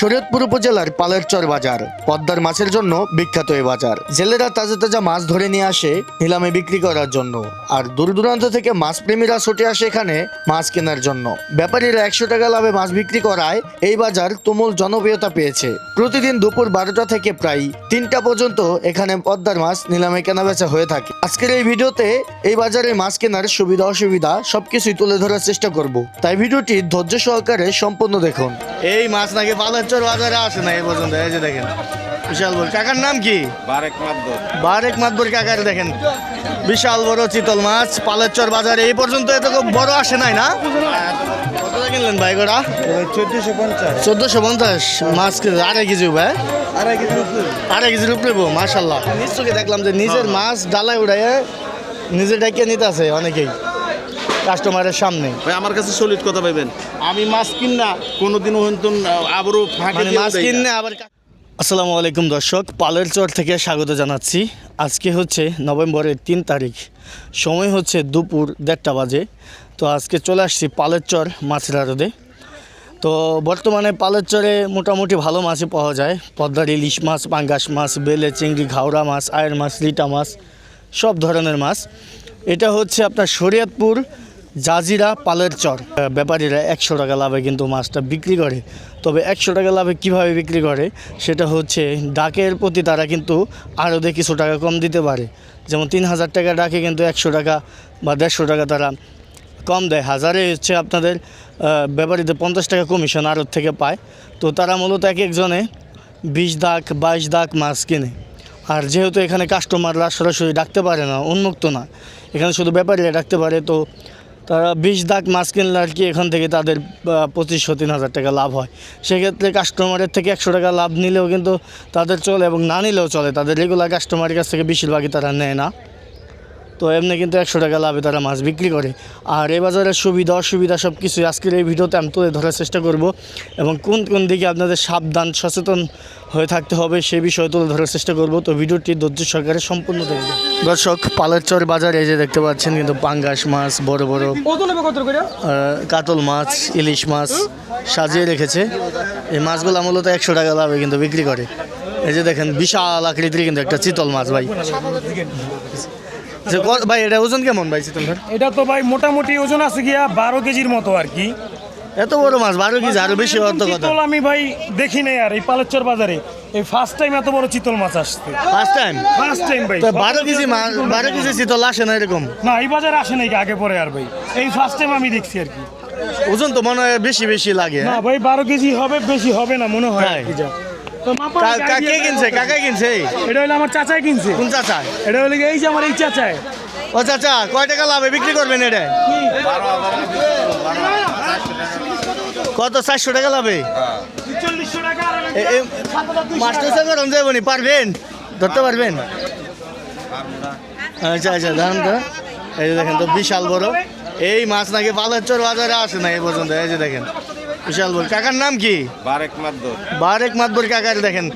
শরীয়তপুর উপজেলার পালেরচর বাজার, পদ্মার মাছের জন্য বিখ্যাত এই বাজার। জেলেরা তাজা তাজা মাছ ধরে নিয়ে আসে নিলামে বিক্রি করার জন্য, আর দূর দূরান্ত থেকে মাছ প্রেমীরা ছুটে আসে এখানে মাছ কেনার জন্য। ব্যাপারীরা একশো টাকা লাভে মাছ বিক্রি করায় এই বাজার তুমুল জনপ্রিয়তা পেয়েছে। প্রতিদিন দুপুর বারোটা থেকে প্রায় তিনটা পর্যন্ত এখানে পদ্মার মাছ নিলামে কেনাবেচা হয়ে থাকে। আজকের এই ভিডিওতে এই বাজারে মাছ কেনার সুবিধা, অসুবিধা সবকিছুই তুলে ধরার চেষ্টা করব। তাই ভিডিওটি ধৈর্য সহকারে সম্পূর্ণ দেখুন। এই মাছ নাকি পালাচ্চর বাজারে আসে না এই পর্যন্ত এই যে দেখেন। বিশাল বড়। কাকার নাম কি? বারেক মাদ্দর বারেক মাতবর কাকার দেখেন। বিশাল বড় চিতল মাছ পালেরচর বাজারে। এই পর্যন্ত এত বড় আসে নাই না? কত কিনলেন ভাই গোড়া চোদ্দশো পঞ্চাশ। চোদ্দশো পঞ্চাশ মাছ আড়াই কেজি ভাই আড়াই কেজি আড়াই কেজির উপরে মাশাল্লাহ। নিশ্চয়ই দেখলাম যে নিজের মাছ ডালায় উড়াই নিজে ডাকিয়ে নিতে আছে অনেকেই। কাস্টমারের সামনে। ভাই আমার কাছে সলিড কথা পাইবেন আমি মাছ কিন না। কোনোদিনও হয়তো আবারও ফাঁকে মানে মাছ না। আবার আসসালামু আলাইকুম দর্শক পালের চর থেকে স্বাগত জানাচ্ছি। আজকে হচ্ছে নভেম্বরের তিন তারিখ সময় হচ্ছে দুপুর দেড়টা বাজে। তো আজকে চলে আসছি পালের চর মাছের আড়তে। তো বর্তমানে পালের চরে মোটামুটি ভালো মাছই পাওয়া যায়। পদ্মার ইলিশ মাছ পাঙ্গাস মাছ বেলে চিংড়ি ঘাওড়া মাছ আয়ের মাছ লিটা মাছ সব ধরনের মাছ। এটা হচ্ছে আপনার শরীয়তপুর জাজিরা পালের চর। ব্যাপারীরা একশো টাকা লাভে কিন্তু মাছটা বিক্রি করে। তবে একশো টাকা লাভে কীভাবে বিক্রি করে, সেটা হচ্ছে ডাকের প্রতি তারা কিন্তু দিয়ে কিছু টাকা কম দিতে পারে। যেমন তিন হাজার টাকা ডাকে কিন্তু একশো টাকা বা দেড়শো টাকা তারা কম দেয়। হাজারে হচ্ছে আপনাদের ব্যাপারীদের পঞ্চাশ টাকা কমিশন আড়ত থেকে পায়। তো তারা মূলত এক একজনে বিশ দাগ, বাইশ দাগ মাছ কিনে। আর যেহেতু এখানে কাস্টমাররা সরাসরি ডাকতে পারে না, উন্মুক্ত না, এখানে শুধু ব্যাপারীরা ডাকতে পারে, তো তারা বিশ দাগ মাছ কিনলে আর কি এখান থেকে তাদের পঁচিশশো তিন হাজার টাকা লাভ হয়। সেক্ষেত্রে কাস্টমারের থেকে একশো টাকা লাভ নিলেও কিন্তু তাদের চলে এবং না নিলেও চলে। তাদের রেগুলার কাস্টমারের কাছ থেকে বেশিরভাগই তারা নেয় না। তো এমনি কিন্তু একশো টাকা লাভে তারা মাছ বিক্রি করে। আর এই বাজারের সুবিধা অসুবিধা সব কিছুই আজকের এই ভিডিওতে আমি তুলে ধরার চেষ্টা করব এবং কোন কোন দিকে আপনাদের সাবধান সচেতন হয়ে থাকতে হবে সে বিষয়ে তুলে ধরার চেষ্টা করব। তো ভিডিওটি ধৈর্য সরকারের সম্পূর্ণ দেখবেন। দর্শক পালেরচর বাজারে এই যে দেখতে পাচ্ছেন কিন্তু পাঙ্গাস মাছ বড় বড় কাতল মাছ ইলিশ মাছ সাজিয়ে রেখেছে। এই মাছগুলো মূলত একশো টাকা লাভে কিন্তু বিক্রি করে। এই যে দেখেন বিশাল আকৃতির কিন্তু একটা চিতল মাছ ভাই। যে ভাই এটা ওজন কেমন ভাই এটা তো ভাই মোটামুটি ওজন আছে গিয়া বারো কেজির মতো আর কি। এত বড় মাছ বারো কেজি আরও বেশি হওয়ার তো কথা। আমি ভাই দেখি নাই আর এই বাজারে। এই ফার্স্ট টাইম এত বড় চিতল মাছ আসছে। ফার্স্ট টাইম ফার্স্ট টাইম ভাই তো বারো কেজি মাছ। বারো কেজি চিতল আসে না এরকম? না এই বাজারে আসে নাকি আগে পরে আর ভাই। এই ফার্স্ট টাইম আমি দেখছি আর কি। ওজন তো মনে হয় বেশি বেশি লাগে। না ভাই বারো কেজি হবে বেশি হবে না মনে হয় কি কিনছে? কাকা কিনছে? এটা হলো আমার চাচাই কিনছে। কোন চাচা? এটা হলো এই যে আমার এই চাচাই। ও চাচা কয় টাকা লাভে বিক্রি করবেন এটা? কত? চারশো টাকা লাভে মাস্টার পারবেন? ধরতে পারবেন? আচ্ছা আচ্ছা দাঁড়ান তো। এই যে দেখেন তো বিশাল বড়। এই মাছ নাকি পালেরচর বাজারে আসে না এই পর্যন্ত এই যে দেখেন। বিশাল বড়। কাকার নাম কি? বারেক মাদ্দর। বারেক মাতবর কাকার দেখেন।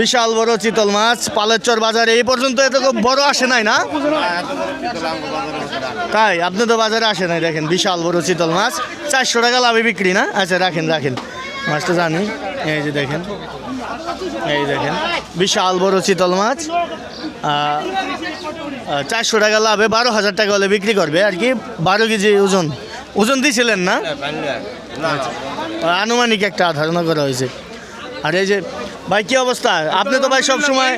বিশাল বড় চিতল মাছ পালেরচর বাজারে এই পর্যন্ত এত বড় আসে নাই না? তাই আপনি তো বাজারে আসে নাই দেখেন বিশাল বড় চিতল মাছ। চারশো টাকা লাভে বিক্রি না? আচ্ছা রাখেন রাখেন। মাছটা জানি। এই যে দেখেন। এই দেখেন বিশাল বড় চিতল মাছ। চারশো টাকা লাভে বারো হাজার টাকা হলে বিক্রি করবে। আর কি বারো কেজি ওজন। ওজন দিয়েছিলেন না? আনুমানিক একটা ধারণা করা হয়েছে। আর এই যে ভাই কি অবস্থা? আপনি তো ভাই সব সময়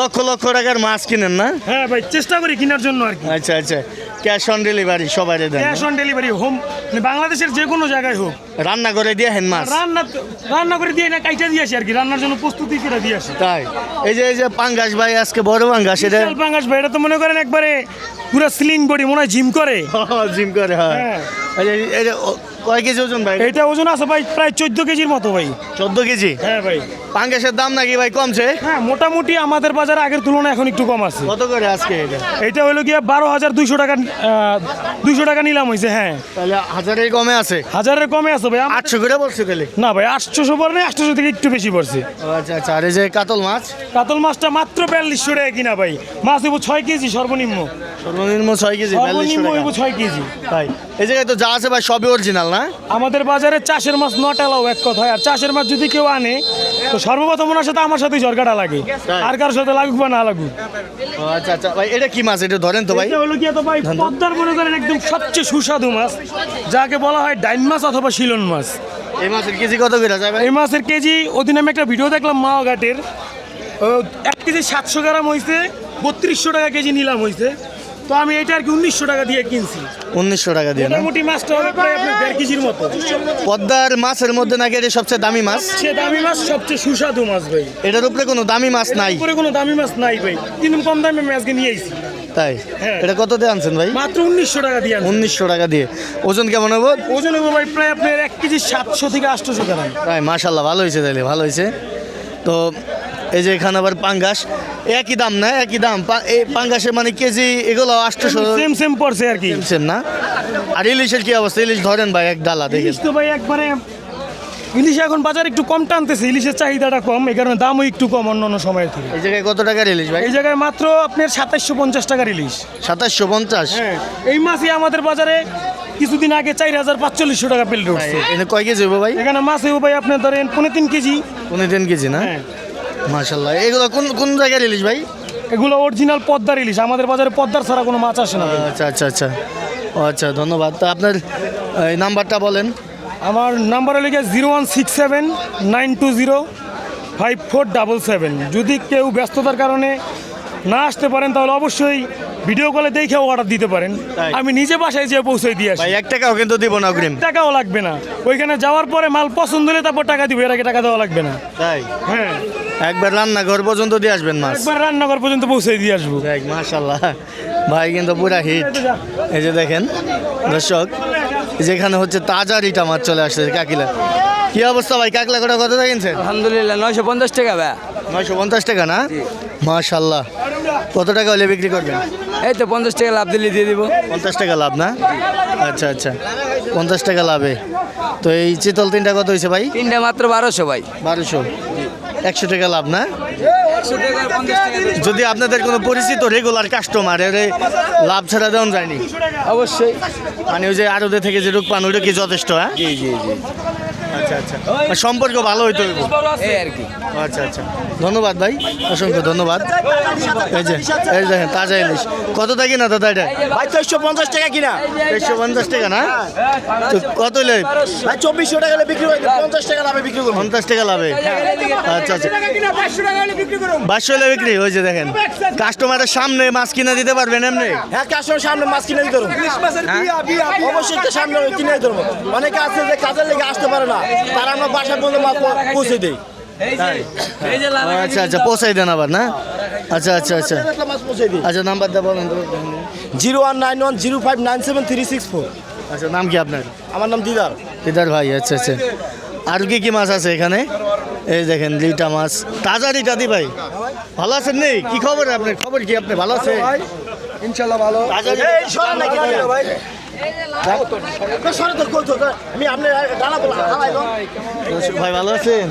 লক্ষ লক্ষ টাকার মাছ কিনেন না? হ্যাঁ ভাই চেষ্টা করি কেনার জন্য আর কি। আচ্ছা আচ্ছা। ক্যাশ অন ডেলিভারি সবাই দেন। ক্যাশ অন ডেলিভারি হোম বাংলাদেশের যে কোনো জায়গায় হোক। রান্না করে দিয়ে হেন মাছ? রান্না রান্না করে দিয়ে না কাইটা দিয়ে আসি আর কি। রান্নার জন্য প্রস্তুতি করে দিয়ে আসি। তাই। এই যে এই যে পাঙ্গাস ভাই আজকে বড় পাঙ্গাস এটা বিশাল পাঙ্গাস ভাই এটা তো মনে করেন একবারে পুরো স্লিং বডি মনে হয় জিম করে। জিম করে হয়। কয় কেজি ওজন ভাই? এটা ওজন আছে ভাই প্রায় চোদ্দ কেজির মতো ভাই। চোদ্দ কেজি? হ্যাঁ ভাই। পাঙ্গাসের দাম নাকি ভাই কমছে? হ্যাঁ মোটামুটি আমাদের বাজারে আগের তুলনায় এখন একটু কম আছে। কত করে আজকে এটা? এটা হলো গিয়ে বারো হাজার দুইশো টাকা দুইশো টাকা নিলাম হয়েছে হ্যাঁ। তাহলে হাজারের কমে আছে? হাজারের কমে আছে ভাই আটশো করে বলছে তাহলে? না ভাই আটশোশো পর নেই আটশোশো থেকে একটু বেশি পড়ছে। আচ্ছা আচ্ছা আর এই যে কাতল মাছ? কাতল মাছটা মাত্র বিয়াল্লিশশো টাকা কিনা ভাই মাছ দেবো ছয় কেজি সর্বনিম্ন। সর্বনিম্ন ছয় কেজি সর্বনিম্ন হইব ছয় কেজি তাই। এই জায়গায় তো যা আছে ভাই সবই অরিজিনাল না? আমাদের বাজারে চাষের মাছ নট এলাও এক কথায় আর চাষের মাছ যদি কেউ আনে তো সর্বপ্রথম ওনার সাথে আমার সাথে ঝরকাটা লাগে। আর কারোর সাথে লাগুক বা না লাগুক। আচ্ছা আচ্ছা। ভাই এটা কি মাছ? এটা ধরেন তো ভাই। এটা হলো কি ভাই পদ্মার মনে করেন একদম সবচেয়ে সুস্বাদু মাছ যাকে বলা হয় ডাইন মাছ অথবা শিলন মাছ। এই মাছের কেজি কত করে যায় ভাই? এই মাছের কেজি ওদিন আমি একটা ভিডিও দেখলাম মাও ঘাটের ও এক কেজি সাতশো গ্রাম হয়েছে বত্রিশশো টাকা কেজি নিলাম হয়েছে তো আমি এটা আর কি উনিশশো টাকা দিয়ে কিনছি। উনিশশো টাকা দিয়ে মোটামুটি মাছটা হবে প্রায় আপনার দেড় কেজির মতো। পদ্মার মাছের মধ্যে নাকি এটা সবচেয়ে দামি মাছ? সে দামি মাছ সবচেয়ে সুস্বাদু মাছ ভাই। এটার উপরে কোনো দামি মাছ নাই? উপরে কোনো দামি মাছ নাই ভাই। কিন্তু কম দামে মাছকে নিয়ে আইছি। তাই? হ্যাঁ। এটা কত দিয়ে আনছেন ভাই? মাত্র উনিশশো টাকা দিয়ে উনিশশো টাকা দিয়ে। ওজন কেমন হব? ওজন হবে ভাই প্রায় আপনার এক কেজি সাতশো থেকে আটশোশো গ্রাম তাই মাশাল্লাহ ভালো হয়েছে তাইলে ভালো হয়েছে। তো এই যে এখানে আবার পাঙ্গাস। একই দাম না? একই দাম। এই পাঙ্গাসের মানে কেজি এগুলো আটশোশো সেম সেম পড়ছে আর কি। সেম না? আর ইলিশের কি অবস্থা? ইলিশ ধরেন ভাই এক ডালা ইলিশ তো ভাই একবারে ইলিশ এখন বাজারে একটু কম টানতেছে। ইলিশের চাহিদাটা কম এই কারণে দামও একটু কম অন্য অন্য সময়ের থেকে এই জায়গায় কত টাকার ইলিশ ভাই? এই জায়গায় মাত্র আপনার সাতাশশো পঞ্চাশ টাকার ইলিশ। সাতাশশো পঞ্চাশ? হ্যাঁ এই মাছই আমাদের বাজারে কিছুদিন আগে চার হাজার পাঁচচল্লিশশো টাকা পেলে উঠছে কয় কেজি ভাই? এখানে মাছ হইব ভাই আপনার ধরেন পনেরো তিন কেজি। পনেরো তিন কেজি না? হ্যাঁ। মাশাল্লাহ এগুলো কোন কোন জায়গার ইলিশ ভাই? এগুলো অরিজিনাল পদ্মার ইলিশ। আমাদের বাজারে পদ্মার ছাড়া কোনো মাছ আসে না আচ্ছা আচ্ছা আচ্ছা। আচ্ছা ধন্যবাদ। তা আপনার এই নাম্বারটা বলেন। আমার নাম্বার হলে গিয়ে zero one six seven nine two zero five four double seven. যদি কেউ ব্যস্ততার কারণে না আসতে পারেন তাহলে অবশ্যই ভিডিও কলে দেখেও অর্ডার দিতে পারেন। আমি নিজে বাসায় যেয়ে পৌঁছে দিয়ে আসি। এক টাকাও কিন্তু দিব না অগ্রিম। টাকাও লাগবে না। ওইখানে যাওয়ার পরে মাল পছন্দ হলে তারপর টাকা দিব এর আগে টাকা দেওয়া লাগবে না। তাই। হ্যাঁ। একবার রান্নাঘর পর্যন্ত দিয়ে আসবেন মাছ। একবার রান্নাঘর পর্যন্ত পৌঁছে দিয়ে আসব। দেখ মাশাল্লাহ ভাই কিন্তু পুরা হিট এই যে দেখেন দর্শক যেখানে হচ্ছে তাজা রিটা মাছ চলে আসছে কাকিলা। কি অবস্থা ভাই কাকলা কটা কত কিনছেন আলহামদুলিল্লাহ নয়শো পঞ্চাশ টাকা ভাই। নয়শো পঞ্চাশ টাকা না? মাশাল্লাহ কত টাকা হলে বিক্রি করবেন? এই তো পঞ্চাশ টাকা লাভ দিলে দিয়ে দিব। পঞ্চাশ টাকা লাভ না? আচ্ছা আচ্ছা। পঞ্চাশ টাকা লাভে। তো এই চিতল তিনটা কত হয়েছে ভাই? তিনটা মাত্র বারোশো ভাই। বারোশো। একশো টাকা লাভ না? যদি আপনাদের কোনো পরিচিত রেগুলার কাস্টমার এর লাভ ছাড়া দেওয়া যায়নি? অবশ্যই। মানে ওই যে আরোদে থেকে যে রূপ পান ওইটা কি যথেষ্ট হ্যাঁ? জি জি জি। আচ্ছা আচ্ছা। সম্পর্ক ভালো হইতে হইব। এই আর কি। আচ্ছা আচ্ছা। ধন্যবাদ ভাই অসংখ্য ধন্যবাদ। এই যে এই দেখেন তাজা ইলিশ। কত থাকি না দাদা এটা? ভাই চারশো পঞ্চাশ টাকা কিনা। একশো পঞ্চাশ টাকা না? তো কত হইলে? ভাই চব্বিশশো টাকা বিক্রি করে পঞ্চাশ টাকা লাভে বিক্রি করব পঞ্চাশ টাকা লাভে। আচ্ছা আচ্ছা। বাইশশো হলে বিক্রি যে দেখেন। কাস্টমারের সামনে মাছ কিনে দিতে পারবেন এমনি? হ্যাঁ কাস্টমার সামনে মাছ কিনে দিতে পারব অবশ্যই তো সামনে কিনে দিতে পারব। অনেকে আছে যে কাজের লেগে আসতে পারে না। তারা আমরা বাসার পর্যন্ত মাছ পৌঁছে দিই। আচ্ছা আচ্ছা পৌঁছাই দেন আবার না? আচ্ছা আচ্ছা আচ্ছা। আচ্ছা নাম্বারটা বলেন zero one nine one zero five nine seven three six four. আচ্ছা নাম কি আপনার? আমার নাম দিদার। দিদার ভাই আচ্ছা আচ্ছা। আর কি কি মাছ আছে এখানে? এই দেখেন লিটা মাছ। তাজা লিটা দি ভাই। ভালো আছেন নেই? কি খবর আপনার? খবর কি আপনি ভালো আছেন? ইনশাল্লাহ ভালো। তাজা ভাই। ভালো আছেন?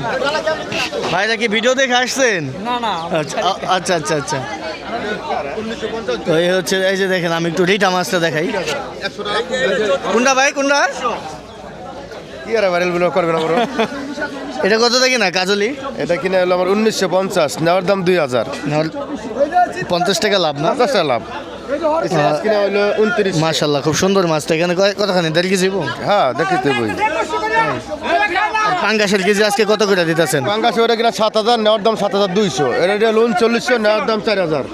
ভাইরা কি ভিডিও দেখে আসছেন? না না আচ্ছা আচ্ছা আচ্ছা আচ্ছা। তো এই হচ্ছে এই যে দেখেন আমি একটু রিটা মাছটা দেখাই। কোনটা ভাই কোনটা? কি আর ভাইরালগুলো করবে না বড় এটা কত দেখি না কাজলি? এটা কিনে হলো আমার উনিশশো পঞ্চাশ নেওয়ার দাম দুই হাজার। পঞ্চাশ টাকা লাভ না? পঞ্চাশ টাকা লাভ। মাছ মাশাল্লাহ খুব সুন্দর মাছটা এখানে কতখানি? দেড় কেজি হ্যাঁ দেখিতে বই পাঙ্গাসের কেজি আজকে কত করে দিতেছেন? পাঙ্গাস ওটা কিনা সাত হাজার নেওয়ার দাম সাত হাজার দুইশো। এটা হলো উনচল্লিশশো নেওয়ার দাম চার হাজার।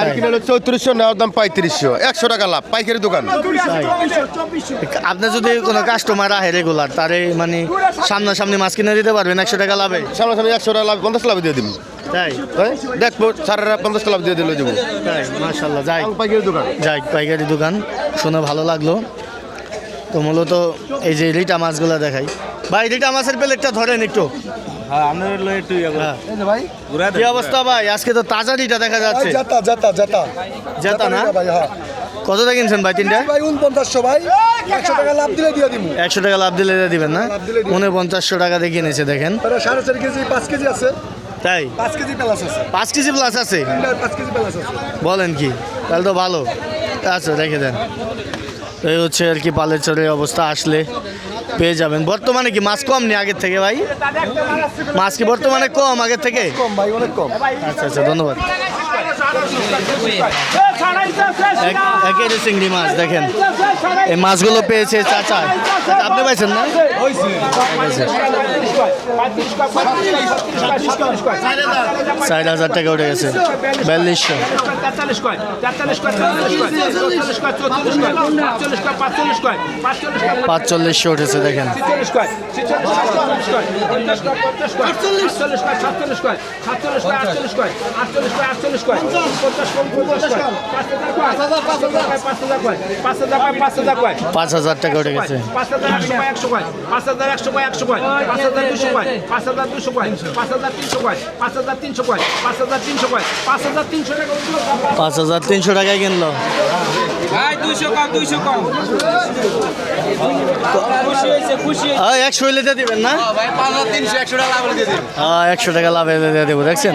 আর কিনে হলো চৌত্রিশশো নেওয়ার দাম পঁয়ত্রিশশো। একশো টাকা লাভ পাইকারি দোকান। আপনি যদি কোনো কাস্টমার আহে রেগুলার তারে মানে সামনাসামনি মাছ কিনে দিতে পারবেন একশো টাকা লাভে? সামনাসামনি একশো টাকা লাভ পঞ্চাশ লাভ দিয়ে দিন তাই? তাই? দেখব সারা পঞ্চাশ লাভ দিয়ে দিলে যাব তাই মাশাল্লাহ যাই। পাইকারি দোকান? যাই পাইকারি দোকান। শুনে ভালো লাগল। তো মূলত এই যে রিটা মাছগুলো দেখাই। ভাই রিটা মাছের প্লেটটা ধরেন একটু। হ্যাঁ কি অবস্থা ভাই? আজকে তো তাজা রিটা দেখা যাচ্ছে। জাতা জাতা জাতা। জেতা না? ভাই হ্যাঁ। কত টাকা কিনছেন ভাই তিনটা? ভাই উনপঞ্চাশশো ভাই। একশো টাকা লাভ দিলে দিয়ে দিব। একশো টাকা লাভ দিলে দিয়ে দিবেন না? উনপঞ্চাশশো টাকা দিয়ে কিনেছে দেখেন। সাড়ে চার কেজি পাঁচ কেজি আছে। তাই? পাঁচ কেজি প্লাস আছে। পাঁচ কেজি প্লাস আছে? পাঁচ কেজি প্লাস আছে। বলেন কি তাহলে তো ভালো। আচ্ছা রেখে দেন। এই হচ্ছে আর কি পালের চরের অবস্থা আসলে পেয়ে যাবেন। বর্তমানে কি মাছ কম নেই আগের থেকে ভাই? মাছ কি বর্তমানে কম আগের থেকে? কম ভাই অনেক কম। আচ্ছা আচ্ছা ধন্যবাদ। চিংড়ি মাছ দেখেন এই মাছগুলো পেয়েছে চাচা আপনি পাইছেন না চার হাজার টাকা উঠে গেছে বিয়াল্লিশশো পাঁচচল্লিশশো উঠেছে দেখেন পাঁচ হাজার টাকা উঠে গেছে পাঁচ হাজার একশো কয় পাঁচ হাজার একশো কয় একশো কয় পাঁচ হাজার দুশো কয় পাঁচ হাজার দুশো কয় পাঁচ হাজার তিনশো কয় পাঁচ হাজার তিনশো কয় পাঁচ হাজার তিনশো কয় পাঁচ হাজার তিনশো টাকা পাঁচ হাজার তিনশো টাকায় কিনলো দুইশো কম দুইশো কম একশো একশো টাকা লাভ দেবো দেখছেন?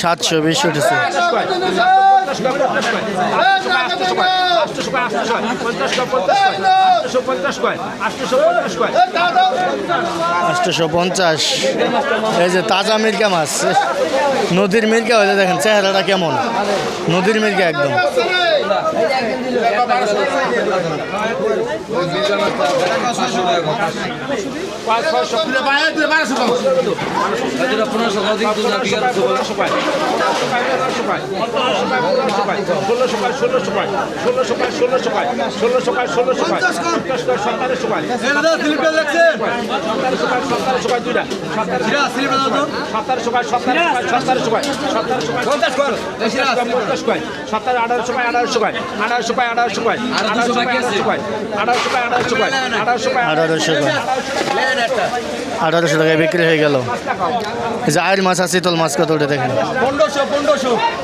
সাতশো বিশ উঠেছে। আটশো পঞ্চাশ। এই যে তাজা মির্গা মাছ, নদীর মির্গা হলে দেখেন চেহারাটা কেমন। নদীর মির্গা একদম। সরকারের সবাই সরকারের সবাই দুইটা আঠারোশো আঠারোশো আঠারোশো আঠারোশো আঠারোশো আঠারোশো আঠারোশো আঠারোশো কয় আঠারোশো কয় আঠারোশো টাকায় বিক্রি হয়ে গেল। যে আয়ের মাছ আছে তোল মাছ কত দেখেন। পনেরোশো হাজার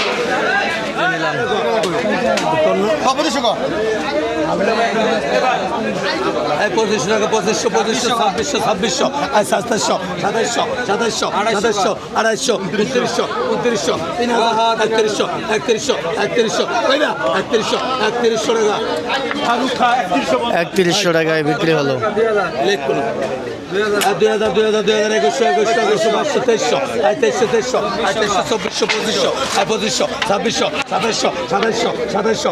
টাকা ছাব্বিশশো পঁচিশশো টাকা পঁচিশশো পঁচিশশো ছাব্বিশশো ছাব্বিশশো আর সাতাশশো সাতাশশো সাতাশশো সাতাশশো আড়াইশো উনত্রিশশো উনত্রিশশো তিন হাজার একত্রিশশো একত্রিশশো একত্রিশশো তাই না একত্রিশশো একত্রিশশো টাকা। একত্রিশশো টাকায় বিক্রি হলো। লেট করুন দুই হাজার দুই হাজার দুই হাজার একুশশো একুশশো একুশশো বাইশশো তেইশশো আর তেইশশো তেইশশো আর তেইশশো চব্বিশশো পঁচিশশো আর পঁচিশশো ছাব্বিশশো সাতাশশো সাতাশশো সাতাশশো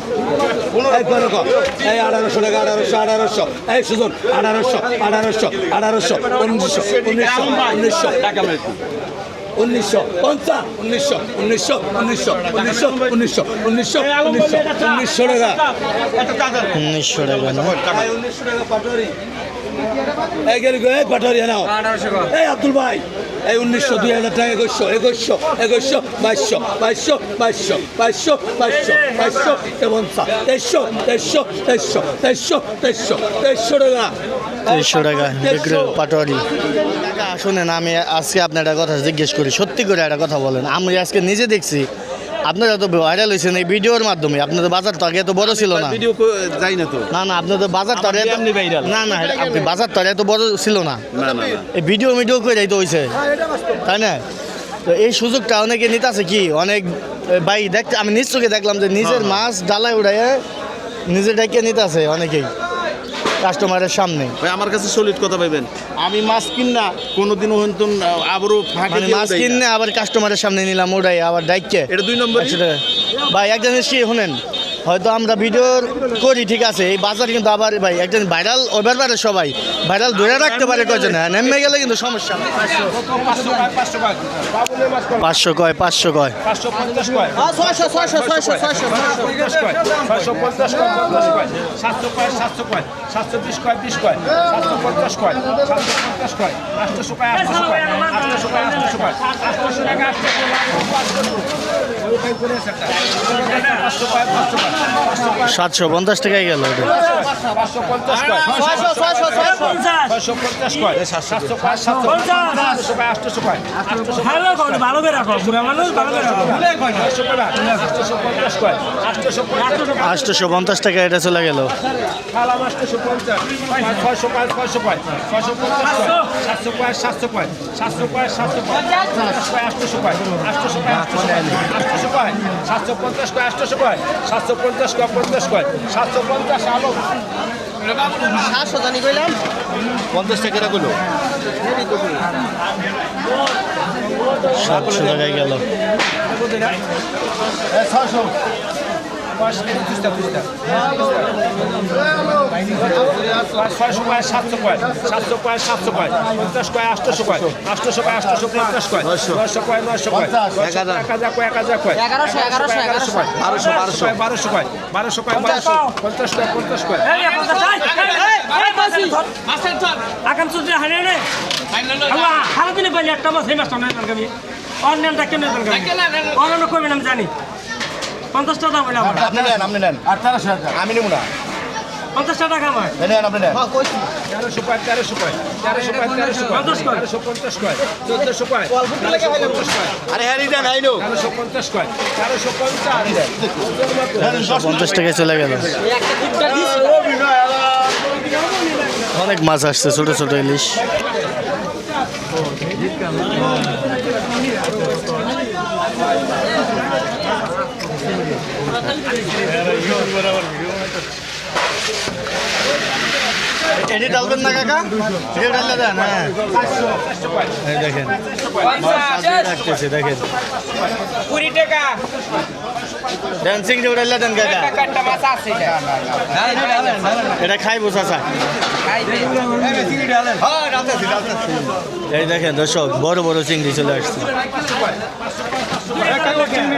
এই করে কর। এই আঠারোশো টাকা আঠারোশো আঠারোশো। এই সুজন আঠারোশো আঠারোশো আঠারোশো উনিশশো উনিশশো উনিশশো। টাকা উনিশশো পঞ্চাশ উনিশশো উনিশশো উনিশশো উনিশশো উনিশশো উনিশশো উনিশশো উনিশশো টাকা। উনিশশো টাকা উনিশশো টাকা পাটরি এই গেলি গো, এই পাটরি নাও এই আব্দুল ভাই। এই উনিশশো দুই হাজার টাকা একুশশো একুশশো একুশশো বাইশশো বাইশশো বাইশশো বাইশশো বাইশশো বাইশশো পঞ্চাশ তেইশশো তেইশশো তেইশশো তেইশশো তেইশশো তেইশশো টাকা। তেইশশো টাকা পাটোয়ারি। শুনেন আমি আজকে আপনার একটা কথা জিজ্ঞেস করি। সত্যি করে একটা কথা বলেন। আমি আজকে নিজে দেখছি আপনারা তো ভাইরাল হয়েছেন এই ভিডিওর মাধ্যমে। আপনাদের বাজার তো আগে এত বড় ছিল না। ভিডিও যাই না তো। না না আপনাদের বাজার তো এত এমনি viral। না না আপনি বাজার তো আর এত বড় ছিল না। না না এই ভিডিও মিডিও করে তো হয়েছে তাই না? তো এই সুযোগটা অনেকে নিতে আছে কি? অনেক ভাই দেখতে আমি নিজ চোখে দেখলাম যে নিজের মাছ ডালায় উড়াইয়ে নিজে ডেকে নিতে আছে অনেকেই। কাস্টমারের সামনে। ভাই আমার কাছে সলিড কথা পাইবেন আমি মাছ কিনা কোনোদিনও হয়তো আবারও ফাঁকে মানে মাছ। কিনে আবার কাস্টমারের সামনে নিলাম ওটাই আবার ডাইকে। এটা দুই নম্বর ভাই এক জিনিস কি শুনেন। হয়তো আমরা ভিডিও করি ঠিক আছে এই বাজার কিন্তু আবার ভাই একজন ভাইরাল ওভার পারে সবাই ভাইরাল ধরে রাখতে পারে কয়জন হ্যাঁ নেমে গেলে কিন্তু সমস্যা। পাঁচশো কয় পাঁচশো কয় পাঁচশো কয় পাঁচশো কয় সাতশো পঞ্চাশ টাকায় গেল পাঁচশো পঞ্চাশ টাকা এটা চলে গেল সাতশো সাতশো কয়? সাতশো আটশোশো কয় পঞ্চাশ কয় আটশোশো কয়? সাতশো পঞ্চাশ কয় পঞ্চাশ কয়? সাতশো পঞ্চাশ আলো। সাতশো জানি কইলাম। পঞ্চাশ টাকা গুলো সাতশো টাকায় গেল। ছয়শো। ছয়শো কয় সাতশো কয় সাতশো কয় সাতশো কয় পঞ্চাশ কয় আটশোশো কয় আটশোশো কয় আটশোশো পঞ্চাশ কয় নয়শো কয় নয়শো কয় এক হাজার কয় এক হাজার কয় এগারোশো এগারোশো এগারোশো কয় বারোশো বারোশো কয় বারোশো কয় বারোশো কয় বারোশো পঞ্চাশ কয় পঞ্চাশ কয় আকাম সুদ্রে হারে রে সারা দিনে পাইলে একটা মাছ এই মাছটা নয় তরকারি অন্যান্যটা কেন তরকারি অন্যান্য করবেন আমি জানি। পঞ্চাশটা দাম হইলে আমার। আপনি নেন আপনি নেন। আঠারোশো আমি নেব না। পঞ্চাশটা টাকা আমার। নেন আপনি নেন। তেরোশো কয় তেরোশো কয় তেরোশো কয় তেরোশো পঞ্চাশ কয়। তেরোশো পঞ্চাশ কয় চোদ্দশো কয় তেরোশো পঞ্চাশ কয়। আরে হ্যাঁ নেন আই নো তেরোশো পঞ্চাশ কয় তেরোশো পঞ্চাশ পঞ্চাশ টাকায় চলে গেল। অনেক মাছ আসছে ছোট ছোট ইলিশ। এটি ডালবেন না কাকা? এটি দেন হ্যাঁ। এই দেখেন। রাখতেছে দেখেন কুড়ি টাকা। ড্যান্সিং যে উড়াইলে দেন কাকা। এটা। খাইবো চাচা। এই দেখেন দর্শক বড় বড় চিংড়ি চলে আসছে। চিংড়ি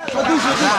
পঞ্চাশটা